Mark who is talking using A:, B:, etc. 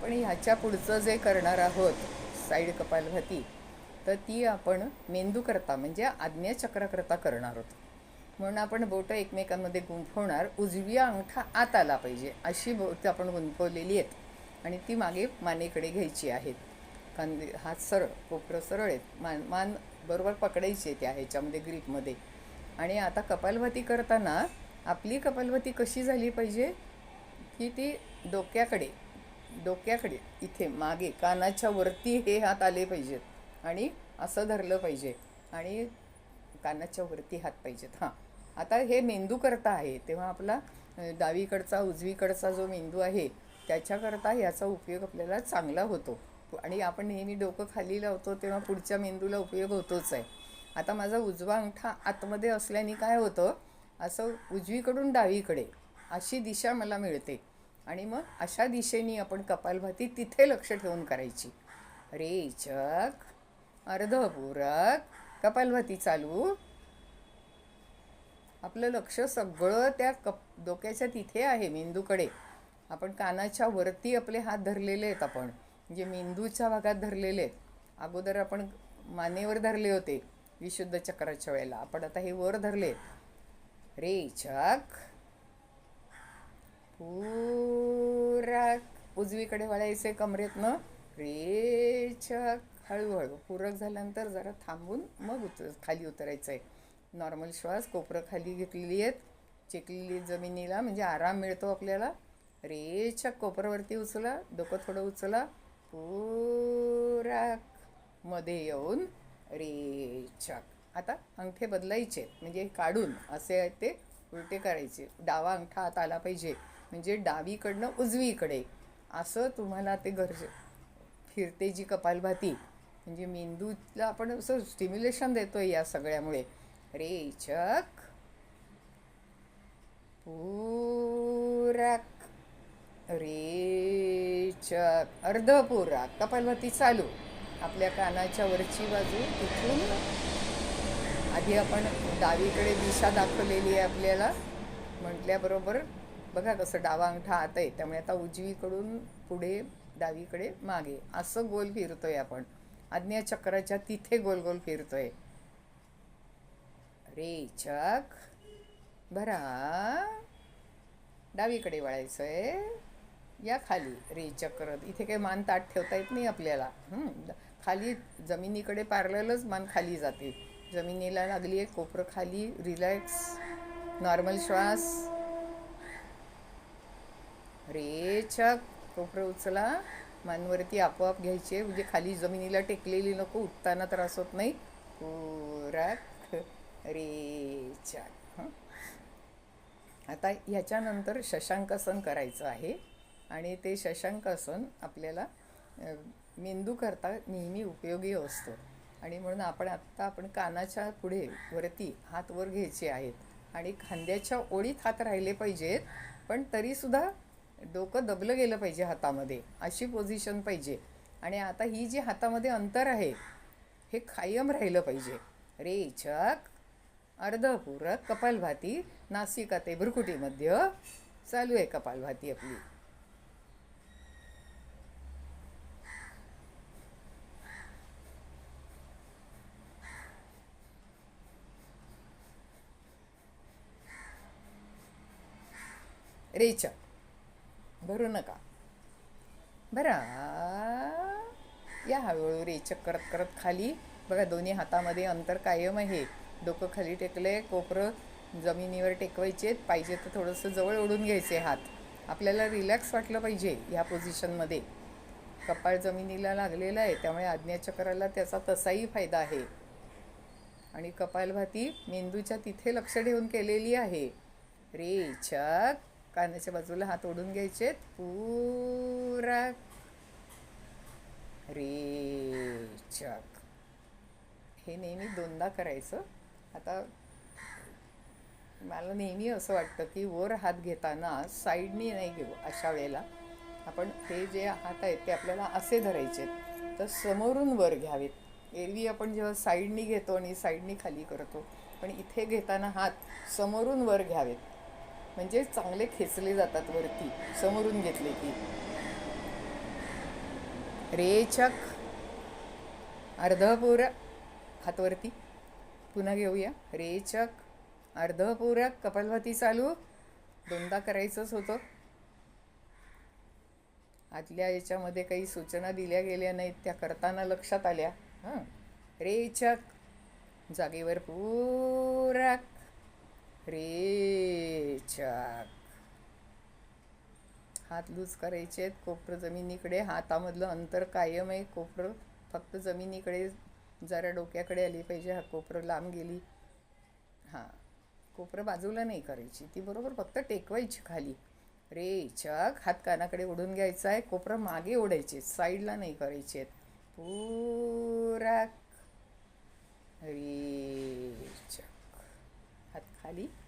A: आपण ह्याच्या पुढचं जे करणार आहोत साईड कपालभाती तर ती आपण मेंदूकरता म्हणजे आज्ञाचक्रकरता करणार आहोत. म्हणून आपण बोटं एकमेकांमध्ये गुंफवणार उजव्या अंगठा आत आला पाहिजे अशी बोटं आपण गुंफवलेली आहेत. आणि ती मागे मानेकडे घ्यायची आहेत. कांदे हात सरळ कोपरं सरळ आहेत. मान मान बरोबर पकडायची आहे त्या ह्याच्यामध्ये ग्रीपमध्ये. आणि आता कपालभाती करताना आपली कपालभाती कशी झाली पाहिजे की ती डोक्याकडे डोक्याकडे इथे मागे कानाच्या वरती हे हात आले पाहिजेत आणि असं धरलं पाहिजे आणि कानाच्या वरती हात पाहिजेत. हां. आता हे मेंदू करता आहे तेव्हा आपला डावीकडचा उजवीकडचा जो मेंदू आहे त्याच्याकरता ह्याचा उपयोग आपल्याला चांगला होतो. आणि आपण नेहमी डोकं खाली लावतो तेव्हा पुढच्या मेंदूला उपयोग होतोच आहे. आता माझा उजवा अंगठा आतमध्ये असल्याने काय होतं असं उजवीकडून डावीकडे अशी दिशा मला मिळते. आणि मग अशा दिशेने आपण कपालभाती तिथे लक्ष ठेवून करायची. रेचक अर्धपूरक कपालभाती चालू. आपलं लक्ष सगळं त्या कप डोक्याच्या तिथे आहे मेंदूकडे. आपण कानाच्या वरती आपले हात धरलेले आहेत आपण. म्हणजे मेंदूच्या भागात धरलेले आहेत. अगोदर आपण मानेवर धरले होते विशुद्ध चक्राच्या वेळेला. आपण आता हे वर धरले रेचक पूरक. उजवीकडे वळायचे कमरेतनं. रेचक. हळूहळू. पूरक झाल्यानंतर जरा थांबून मग उतर खाली उतरायचं आहे नॉर्मल श्वास कोपरं खाली घेतलेली आहेत. चेकलेली जमिनीला म्हणजे आराम मिळतो आपल्याला. रेचक. कोपरावरती उचला. डोकं थोडं उचला. पूरक. मध्ये येऊन रेचक. आता अंगठे बदलायचे. म्हणजे काढून असे ते उलटे करायचे. डावा अंगठा आत आला पाहिजे. म्हणजे डावीकडनं उजवीकडे. असं तुम्हाला ते गरजे फिरते जी कपालभाती म्हणजे मेंदूला आपण असं स्टिम्युलेशन आहे या सगळ्यामुळे. रेचक पूरक. रेचक अर्धपूरक. कपालभाती चालू. आपल्या कानाच्या वरची बाजू तिथून आधी आपण डावीकडे दिशा दाखवलेली आहे आपल्याला. म्हटल्याबरोबर बघा कसं डावा अंगठा आत आहे त्यामुळे आता उजवीकडून पुढे डावीकडे मागे. असं गोल फिरतोय आपण. आज्ञाचक्राच्या तिथे गोल गोल फिरतोय. रेचक भरा. डावीकडे वळायचंय. या खाली. रेचक्र इथे काही मान ताट ठेवता येत नाही आपल्याला. खाली जमिनीकडे पॅरलच मान खाली जाते. जमिनीला लागली आहे कोपरं खाली. रिलॅक्स नॉर्मल श्वास. रेच्या कोपरं उचला. मानवरती आपोआप घ्यायचे. म्हणजे खाली जमिनीला टेकलेली नको उठताना त्रास होत नाही पूरक रेचक हां. आता ह्याच्यानंतर शशांकासन करायचं आहे. आणि ते शशांकासन आपल्याला मेंदू करता नेहमी उपयोगी असतो. आणि म्हणून आपण आत्ता आपण कानाच्या पुढे वरती हात वर घ्यायचे आहेत. आणि खांद्याच्या ओळीत हात राहिले पाहिजेत. पण तरीसुद्धा डोकं दबलं गेलं पाहिजे हातामध्ये. अशी पोझिशन पाहिजे. आणि आता ही जी हातामध्ये अंतर आहे हे कायम राहिलं पाहिजे. रेचक अर्धपूरक कपालभाती नासिका ते भ्रुकुटीमध्ये. चालू आहे कपालभाती आपली. रेचक भरू नका. बरा. या हळूहळू रेचक करत करत खाली. बघा दोन्ही हातामध्ये अंतर कायम आहे. डोकं खाली टेकलंय कोपरं जमिनीवर टेकवायचे पाहिजे तर थोडंसं जवळ ओढून घ्यायचे हात. आपल्याला रिलॅक्स वाटलं पाहिजे ह्या पोझिशनमध्ये कपाळ जमिनीला लागलेला आहे त्यामुळे आज्ञाचक्राला त्याचा तसाही फायदा आहे. आणि कपालभाती मेंदूच्या तिथे लक्ष ठेवून केलेली आहे. रेचक कानाच्या बाजूला हात ओढून घ्यायचे पुरा. रे चक हे नेहमी दोनदा करायचं. आता मला नेहमी असं वाटतं की वर हात घेताना साईडनी नाही घेऊ अशा वेळेला. आपण हे जे हात आहेत ते आपल्याला असे धरायचे तर समोरून वर घ्यावेत. एरवी आपण जेव्हा साईडनी घेतो आणि साईडनी खाली करतो पण इथे घेताना हात समोरून वर घ्यावेत. म्हणजे चांगले खेचले जातात वरती समोरून घेतले की. रेचक अर्धपूरक हातवरती. पुन्हा घेऊया. रेचक अर्धपूरक कपालभाती चालू. दोनदा करायचंच होतं. आतल्या याच्यामध्ये काही सूचना दिल्या गेल्या नाहीत त्या करताना लक्षात आल्या. हां. रेचक जागेवर पूरक. रेचक. हात लूज करायचे आहेत कोपरं जमिनीकडे. हातामधलं अंतर कायम आहे. कोपरं फक्त जमिनीकडे जरा डोक्याकडे आली पाहिजे. हा कोपरं लांब गेली. हां कोपरं बाजूला नाही करायची. ती बरोबर फक्त टेकवायची खाली. रे चक हात कानाकडे ओढून घ्यायचा आहे. कोपरं मागे ओढायचे साईडला नाही करायचे आहेत. पुराक रे चक हात खाली